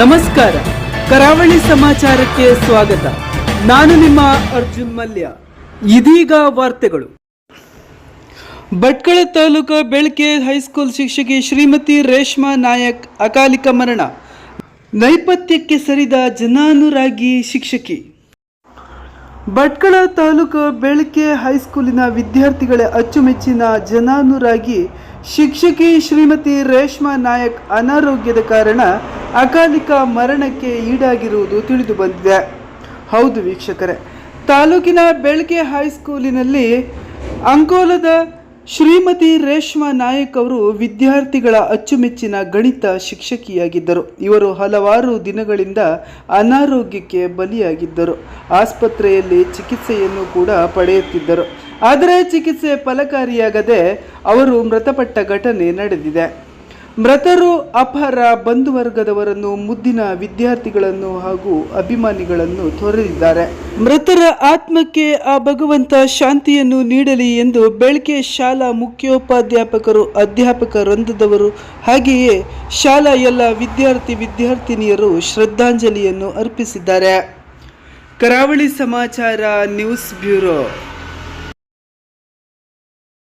ನಮಸ್ಕಾರ. ಕರಾವಳಿ ಸಮಾಚಾರಕ್ಕೆ ಸ್ವಾಗತ. ನಾನು ನಿಮ್ಮ ಅರ್ಜುನ್ ಮಲ್ಯ. ಇದೀಗ ವಾರ್ತೆಗಳು. ಭಟ್ಕಳ ತಾಲೂಕು ಬೆಳಕೆ ಹೈಸ್ಕೂಲ್ ಶಿಕ್ಷಕಿ ಶ್ರೀಮತಿ ರೇಷ್ಮಾ ನಾಯಕ್ ಅಕಾಲಿಕ ಮರಣ. ನೈಪಥ್ಯಕ್ಕೆ ಸರಿದ ಜನಾನುರಾಗಿ ಶಿಕ್ಷಕಿ. ಭಟ್ಕಳ ತಾಲೂಕು ಬೆಳಕೆ ಹೈಸ್ಕೂಲಿನ ವಿದ್ಯಾರ್ಥಿಗಳ ಅಚ್ಚುಮೆಚ್ಚಿನ ಜನಾನುರಾಗಿ ಶಿಕ್ಷಕಿ ಶ್ರೀಮತಿ ರೇಷ್ಮಾ ನಾಯಕ್ ಅನಾರೋಗ್ಯದ ಕಾರಣ ಅಕಾಲಿಕ ಮರಣಕ್ಕೆ ಈಡಾಗಿರುವುದು ತಿಳಿದು ಬಂದಿದೆ. ಹೌದು ವೀಕ್ಷಕರೇ, ತಾಲೂಕಿನ ಬೆಳಗ್ಗೆ ಹೈಸ್ಕೂಲಿನಲ್ಲಿ ಅಂಕೋಲದ ಶ್ರೀಮತಿ ರೇಷ್ಮಾ ನಾಯಕ್ ಅವರು ವಿದ್ಯಾರ್ಥಿಗಳ ಅಚ್ಚುಮೆಚ್ಚಿನ ಗಣಿತ ಶಿಕ್ಷಕಿಯಾಗಿದ್ದರು. ಇವರು ಹಲವಾರು ದಿನಗಳಿಂದ ಅನಾರೋಗ್ಯಕ್ಕೆ ಬಲಿಯಾಗಿದ್ದರು. ಆಸ್ಪತ್ರೆಯಲ್ಲಿ ಚಿಕಿತ್ಸೆಯನ್ನು ಕೂಡ ಪಡೆಯುತ್ತಿದ್ದರು. ಆದರೆ ಚಿಕಿತ್ಸೆ ಫಲಕಾರಿಯಾಗದೆ ಅವರು ಮೃತಪಟ್ಟ ಘಟನೆ ನಡೆದಿದೆ. ಮೃತರು ಅಪರ ಬಂಧುವರ್ಗದವರನ್ನು, ಮುದ್ದಿನ ವಿದ್ಯಾರ್ಥಿಗಳನ್ನು ಹಾಗೂ ಅಭಿಮಾನಿಗಳನ್ನು ತೊರೆದಿದ್ದಾರೆ. ಮೃತರ ಆತ್ಮಕ್ಕೆ ಆ ಭಗವಂತ ಶಾಂತಿಯನ್ನು ನೀಡಲಿ ಎಂದು ಬೆಳಕೆ ಶಾಲಾ ಮುಖ್ಯೋಪಾಧ್ಯಾಪಕರು ಅಧ್ಯಾಪಕ ರಂಧದವರು ಹಾಗೆಯೇ ಶಾಲಾ ಎಲ್ಲ ವಿದ್ಯಾರ್ಥಿ ವಿದ್ಯಾರ್ಥಿನಿಯರು ಶ್ರದ್ಧಾಂಜಲಿಯನ್ನು ಅರ್ಪಿಸಿದ್ದಾರೆ. ಕರಾವಳಿ ಸಮಾಚಾರ, ನ್ಯೂಸ್ ಬ್ಯೂರೋ.